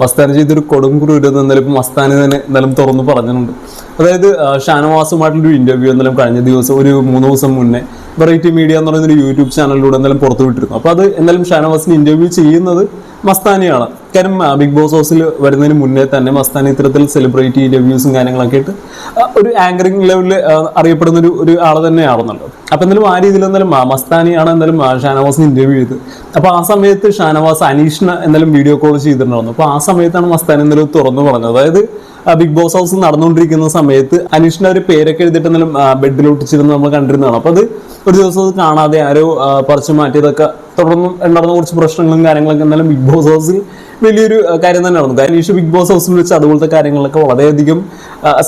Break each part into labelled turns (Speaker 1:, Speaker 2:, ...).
Speaker 1: മസ്താൻ ഇതൊരു കൊടും ക്രൂരത എന്നാലും മസ്താന് തന്നെ എന്നാലും തുറന്നു പറഞ്ഞിട്ടുണ്ട്. അതായത് ഷാനവാസുമായിട്ടുള്ള ഒരു ഇന്റർവ്യൂ എന്നാലും കഴിഞ്ഞ ദിവസം ഒരു മൂന്ന് ദിവസം മുന്നേ വെറൈറ്റി മീഡിയ എന്ന് പറയുന്ന ഒരു യൂട്യൂബ് ചാനലിലൂടെ എന്തായാലും പുറത്തു വിട്ടിരുന്നു അപ്പൊ അത് എന്തായാലും ഷാനവാസിന് ഇന്റർവ്യൂ ചെയ്യുന്നത് മസ്താനിയാണ്. കാര്യം ബിഗ് ബോസ് ഹൗസിൽ വരുന്നതിന് മുന്നേ തന്നെ മസ്താനി ഇത്തരത്തിൽ സെലിബ്രിറ്റി ഇന്റർവ്യൂസും കാര്യങ്ങളൊക്കെ ആയിട്ട് ഒരു ആങ്കറിംഗ് ലെവലിൽ അറിയപ്പെടുന്ന ഒരു ഒരു ആൾ തന്നെയാണെന്നുള്ളത് അപ്പൊ എന്തായാലും ആ രീതിയിൽ എന്തായാലും മസ്താനിയാണ് എന്തായാലും ഷാനവാസിന് ഇന്റർവ്യൂ ചെയ്ത് അപ്പൊ ആ സമയത്ത് ഷാനവാസ് അനീഷിന് എന്തായാലും വീഡിയോ കോൾ ചെയ്തിട്ടുണ്ടായിരുന്നു. അപ്പൊ ആ സമയത്താണ് മസ്താനി എന്തായാലും തുറന്നു പറഞ്ഞത്. അതായത് ബിഗ് ബോസ് ഹൗസ് നടന്നുകൊണ്ടിരിക്കുന്ന സമയത്ത് അനീഷിന്റെ ഒരു പേരൊക്കെ എഴുതിയിട്ട് എന്തായാലും ബെഡിൽ ഒട്ടിച്ചിരുന്ന് നമ്മൾ കണ്ടിരുന്നതാണ്. അപ്പൊ അത് ഒരു ദിവസം അത് കാണാതെ ആരോ പറിച്ചു മാറ്റിയതൊക്കെ തുടർന്ന് ഉണ്ടായിരുന്ന കുറച്ച് പ്രശ്നങ്ങളും കാര്യങ്ങളൊക്കെ എന്നാലും ബിഗ് ബോസ് ഹൗസിൽ വലിയൊരു കാര്യം കാര്യം നടന്നു കാരണം ബിഗ് ബോസ് ഹൗസിൽ വെച്ച് അതുപോലത്തെ കാര്യങ്ങളൊക്കെ വളരെയധികം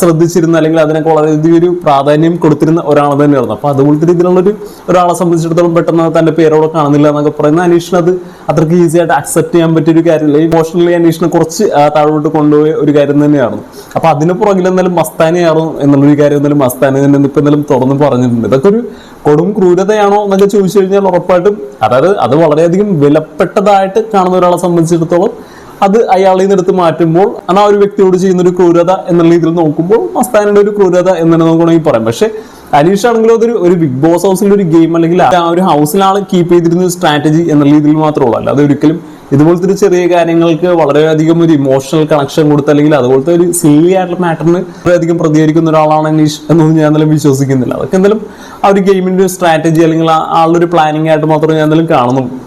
Speaker 1: ശ്രദ്ധിച്ചിരുന്ന അല്ലെങ്കിൽ അതിനൊക്കെ വളരെയധികം ഒരു പ്രാധാന്യം കൊടുത്തിരുന്ന ഒരാൾ തന്നെയായിരുന്നു. അപ്പൊ അതുപോലത്തെ രീതിയിലുള്ള ഒരു ഒരാളെ സംബന്ധിച്ചിടത്തോളം പെട്ടെന്ന് തന്റെ പേരോടെ കാണുന്നില്ല എന്നൊക്കെ പറയുന്ന അനീഷിന് അത് അത്രയ്ക്ക് ഈസി ആയിട്ട് അക്സെപ്റ്റ് ചെയ്യാൻ പറ്റിയ ഒരു കാര്യമില്ല. ഇമോഷണലി അനീഷിനെ കുറച്ച് താഴോട്ട് കൊണ്ടുപോയ ഒരു കാര്യം തന്നെയായിരുന്നു. അപ്പൊ അതിന് പുറകിൽ എന്തായാലും മസ്താനയാണോ എന്നുള്ളൊരു കാര്യം എന്തായാലും മസ്താന തന്നെ ഇപ്പൊ എന്തായാലും തുറന്ന് പറഞ്ഞിട്ടുണ്ട്. ഇതൊക്കെ ഒരു കൊടും ക്രൂരതയാണോ എന്നൊക്കെ ചോദിച്ചു കഴിഞ്ഞാൽ ഉറപ്പായിട്ടും അതായത് അത് വളരെയധികം വിലപ്പെട്ടതായിട്ട് കാണുന്ന ഒരാളെ സംബന്ധിച്ചിടത്തോളം അത് അയാളിൽ നിന്ന് എടുത്ത് മാറ്റുമ്പോൾ ആണ് ആ ഒരു വ്യക്തിയോട് ചെയ്യുന്ന ഒരു ക്രൂരത എന്നുള്ള രീതിയിൽ നോക്കുമ്പോൾ മസ്താനിന്റെ ഒരു ക്രൂരത എന്നാണ് നമുക്ക് പറയാം. പക്ഷെ അനീഷ് ആണെങ്കിലും അതൊരു ഒരു ബിഗ് ബോസ് ഹൗസിന്റെ ഒരു ഗെയിം അല്ലെങ്കിൽ ആ ഒരു ഹൗസിൽ കീപ്പ് ചെയ്തിരുന്ന ഒരു സ്ട്രാറ്റജി എന്നുള്ള രീതിയിൽ മാത്രമുള്ളൂ അല്ല ഒരിക്കലും ഇതുപോലത്തെ ഒരു ചെറിയ കാര്യങ്ങൾക്ക് വളരെയധികം ഒരു ഇമോഷണൽ കണക്ഷൻ കൊടുത്ത് അല്ലെങ്കിൽ അതുപോലത്തെ ഒരു സില്ലി ആയിട്ടുള്ള മാറ്ററിന് വളരെയധികം പ്രതികരിക്കുന്ന ഒരാളാണ് അനീഷ് എന്നൊന്നും ഞാൻ എന്തായാലും വിശ്വസിക്കുന്നില്ല. അതൊക്കെ എന്തായാലും ആ ഒരു ഗെയിമിന്റെ ഒരു സ്ട്രാറ്റജി അല്ലെങ്കിൽ ആളുടെ ഒരു പ്ലാനിങ് ആയിട്ട് മാത്രമേ ഞാൻ എന്തായാലും കാണുന്നുള്ളൂ.